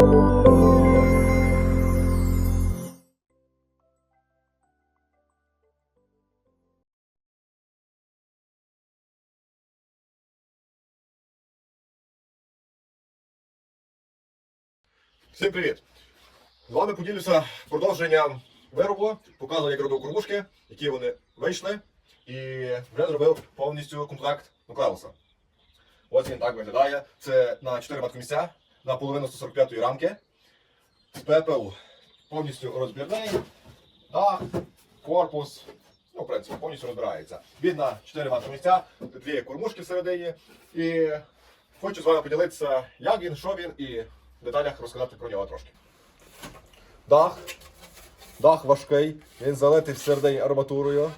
Всім привіт! З вами поділюся продовженням виробу, показую, як робив кормушки, які вони вийшли, і вже зробив повністю комплект нуклеуса. Ось він так виглядає. Це на 4 маткомісця, на половину 145 рамки. ППУ. Повністю розбірний. Дах, корпус. Ну, в принципі, повністю розбирається. Він на 4 маткомісця, дві кормушки всередині. І хочу з вами поділитися, як він, що він і в деталях розказати про нього трошки. Дах. Дах важкий, він залитий всередині арматурою,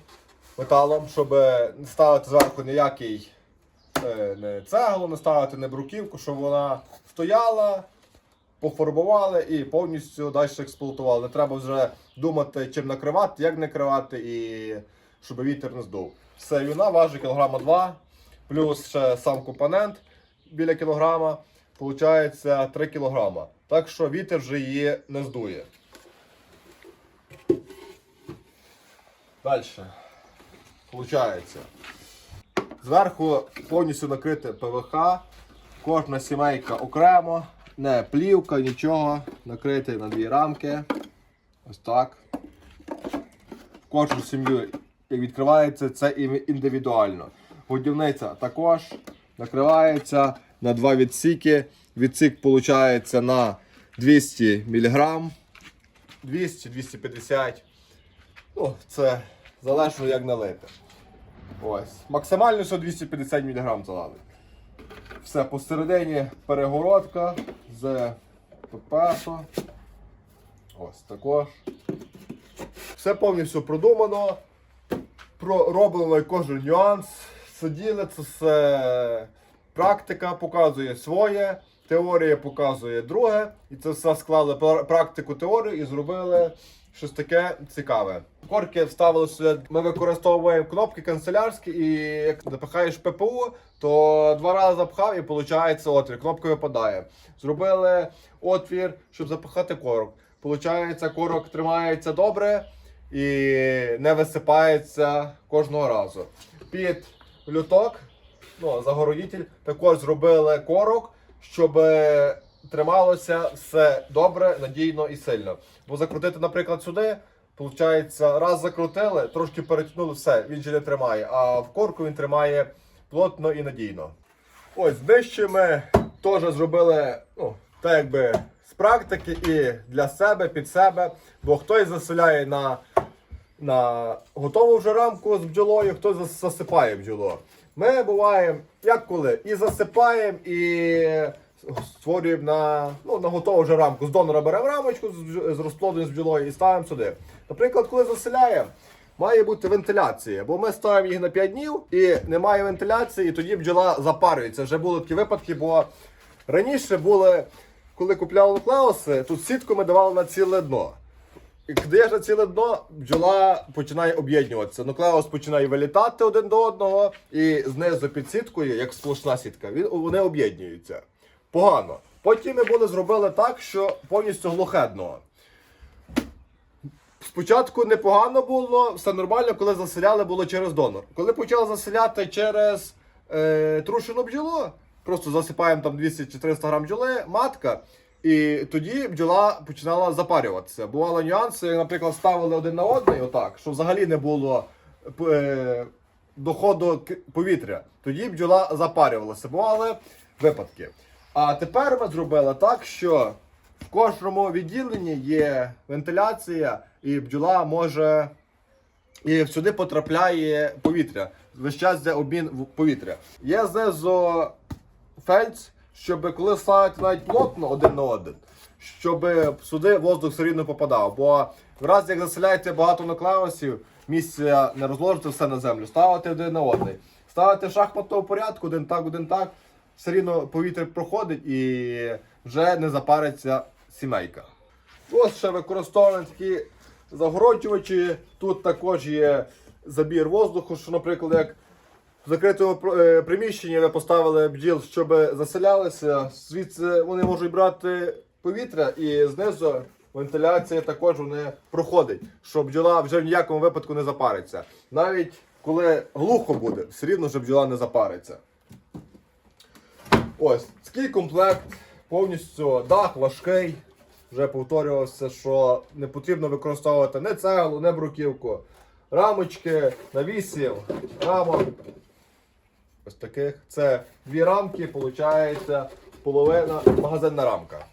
металом, щоб не ставити зверху ніякий е, не цеглу, не ставити не бруківку, щоб вона стояла, пофарбували і повністю далі експлуатували. Не треба вже думати, чим накривати, як накривати і щоб вітер не здув. Все, вона важить кілограма 2, плюс ще сам компонент біля кілограма. Получається 3 кілограма. Так що вітер вже її не здує. Далі. Получається. Зверху повністю накрите ПВХ. Кожна сімейка окремо. Не плівка, нічого. Накритий на дві рамки. Ось так. Кожну сім'ю, як відкривається, це індивідуально. Годівниця також накривається на два відсіки. Відсік виходить на 200 мг. 200-250. Ну, це залежно як налити. Ось. Максимально все 250 мг залили. Все посередині перегородка з ППСу. Ось також. Все повністю продумано. Пророблено кожен нюанс. Сиділи, це все практика показує своє, теорія показує друге. І це все склали практику теорію і зробили щось таке цікаве. Корки вставили сюди. Ми використовуємо кнопки канцелярські, і як запихаєш ППУ, то два рази запхав і виходить отвір. Кнопка випадає. Зробили отвір, щоб запихати корок. Получається, корок тримається добре і не висипається кожного разу. Під люток, ну, загородитель, також зробили корок, щоб трималося все добре, надійно і сильно. Бо закрутити, наприклад, сюди, виходить, раз закрутили, трошки перетягнули, все, він же не тримає. А в корку він тримає плотно і надійно. Ось нижче ми теж зробили, ну, так якби з практики і для себе, під себе. Бо хтось заселяє на, на готову вже рамку з бджолою, хтось засипає бджоло. Ми буваємо, як коли, і засипаємо, і створюємо на, ну, на готову вже рамку. З донора беремо рамочку з, з з бджолою і ставимо сюди. Наприклад, коли заселяємо, має бути вентиляція, бо ми ставимо їх на 5 днів і немає вентиляції, і тоді бджола запарюється. Вже були такі випадки, бо раніше були, коли купляли нуклеуси, тут сітку ми давали на ціле дно. І коли даєш на ціле дно, бджола починає об'єднуватися. Нуклеус починає вилітати один до одного, і знизу під сіткою, як сплошна сітка, вони об'єднуються. Погано. Потім ми були зробили так, що повністю глухе дно. Спочатку непогано було, все нормально, коли заселяли було через донор. Коли почали заселяти через е, трушену бджолу, просто засипаємо там 200 чи 300 грам бджоли, матка, і тоді бджола починала запарюватися. Бували нюанси, наприклад, ставили один на одний, отак, що взагалі не було е, доходу повітря. Тоді бджола запарювалася. Бували випадки. А тепер ми зробили так, що в кожному відділенні є вентиляція, і бджола може. І сюди потрапляє повітря. Весь час йде обмін повітря. Є знизу фельдс, щоб коли ставити навіть плотно один на один, щоб сюди воздух все рівно попадав. Бо в разі, як заселяєте багато нуклеусів, місця не розложите все на землю, ставити один на один. Ставити в шахматному порядку, один так, один так, все рівно повітря проходить і вже не запариться сімейка. Ось ще використовуємо такі загороджувачі. Тут також є забір воздуху, що, наприклад, як в закритому е, приміщенні ви поставили бджіл, щоб заселялися. Звідси вони можуть брати повітря і знизу вентиляція також не проходить, щоб бджола вже в ніякому випадку не запариться. Навіть коли глухо буде, все рівно вже бджола не запариться. Ось, такий комплект, повністю дах важкий. Вже повторювався, що не потрібно використовувати не цеглу, не бруківку. Рамочки на 8 рамок. Ось таких. Це дві рамки, виходить, половина магазинна рамка.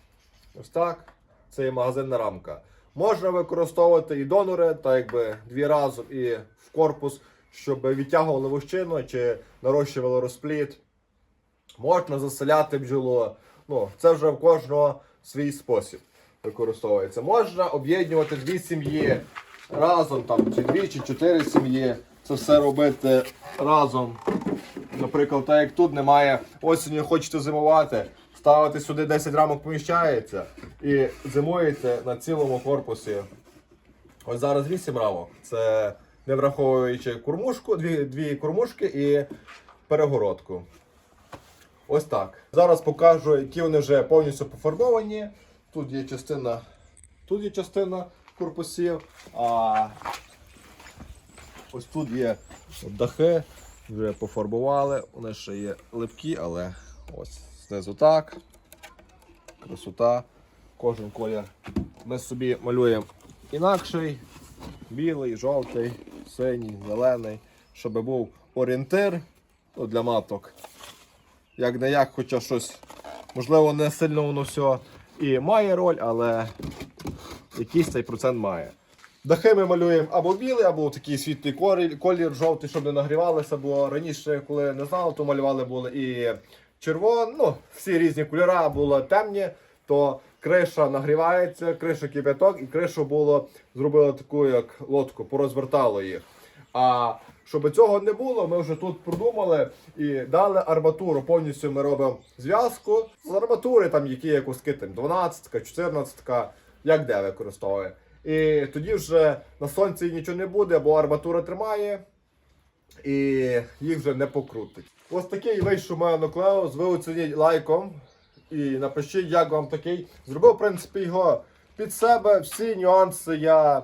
Ось так. Це є магазинна рамка. Можна використовувати і донори, так якби дві разом і в корпус, щоб відтягували вощину чи нарощували розпліт. Можна заселяти бджолу. Ну, це вже в кожного свій спосіб використовується. Можна об'єднувати дві сім'ї разом, там, чи дві, чи чотири сім'ї. Це все робити разом. Наприклад, так як тут немає осінню, хочете зимувати, ставити сюди 10 рамок поміщається і зимуєте на цілому корпусі. Ось зараз 8 рамок. Це не враховуючи кормушку, дві, дві кормушки і перегородку. Ось так. Зараз покажу, які вони вже повністю пофарбовані. Тут є частина, тут є частина корпусів, а ось тут є дахи, вже пофарбували. Вони ще є липкі, але ось знизу так. Красота. Кожен колір. Ми собі малюємо інакший, білий, жовтий, синій, зелений, щоб був орієнтир ну, для маток як не як, хоча щось, можливо, не сильно воно все і має роль, але якийсь цей процент має. Дахи ми малюємо або білий, або такий світлий колір, колір жовтий, щоб не нагрівалися, бо раніше, коли не знали, то малювали були і червоний, ну, всі різні кольори були темні, то криша нагрівається, криша кипяток, і кришу було, зробили таку, як лодку, порозвертало їх. А щоб цього не було, ми вже тут продумали і дали арматуру. Повністю ми робимо зв'язку з арматури, там які є куски, там 12, 14, як де використовує. І тоді вже на сонці нічого не буде, бо арматура тримає і їх вже не покрутить. Ось такий вийшов у мене нуклеус. Ви оцініть лайком і напишіть, як вам такий. Зробив, в принципі, його під себе. Всі нюанси я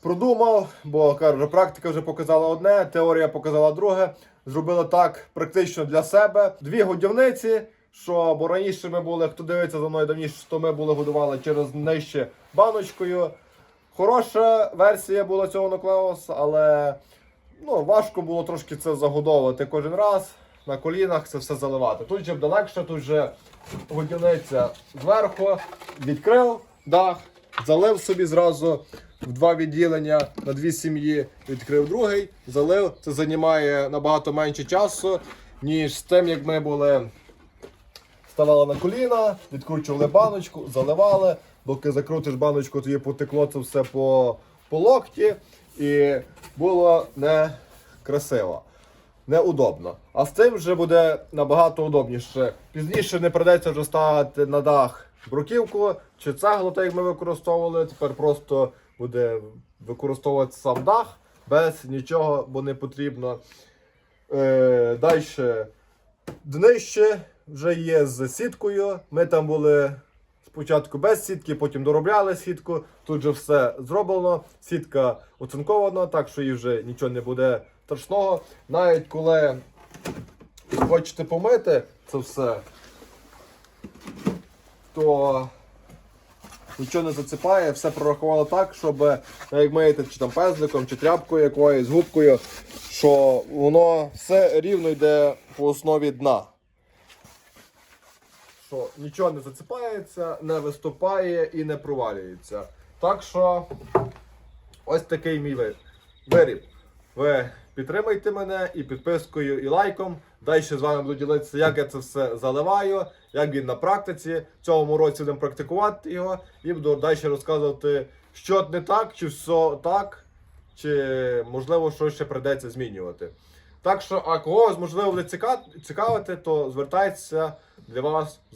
продумав, бо кажу, практика вже показала одне, теорія показала друге. Зробили так практично для себе. Дві годівниці. Що, бо раніше ми були, хто дивиться за мною давніше, то ми були годували через нижче баночкою. Хороша версія була цього нуклеуса, але ну, важко було трошки це загодовувати кожен раз. На колінах це все заливати. Тут же буде легше, тут же годівниця зверху, відкрив дах, залив собі зразу в два відділення на дві сім'ї, відкрив другий, залив. Це займає набагато менше часу, ніж з тим, як ми були. Ставали на коліна, відкручували баночку, заливали. Доки закрутиш баночку, тоді потекло це все по, по локті. І було не красиво, неудобно. А з цим вже буде набагато удобніше. Пізніше не придеться вже ставити на дах бруківку чи цеглу, так як ми використовували. Тепер просто буде використовувати сам дах без нічого, бо не потрібно. Е, Далі днище вже є з сіткою. Ми там були спочатку без сітки, потім доробляли сітку. Тут же все зроблено. Сітка оцинкована, так що їй вже нічого не буде страшного. Навіть коли хочете помити це все, то нічого не заціпає, все прорахувало так, щоб ну, як миєте чи там пезликом, чи тряпкою якоюсь, губкою, що воно все рівно йде по основі дна. Що нічого не заціпається, не виступає і не провалюється. Так що ось такий мій ви- виріб. Ви підтримайте мене і підпискою, і лайком. Далі з вами буду ділитися, як я це все заливаю, як він на практиці. В цьому році будемо практикувати його і буду далі розказувати, що не так, чи все так, чи можливо щось ще придеться змінювати. Так що, а когось можливо буде цікавити, то звертайтеся для вас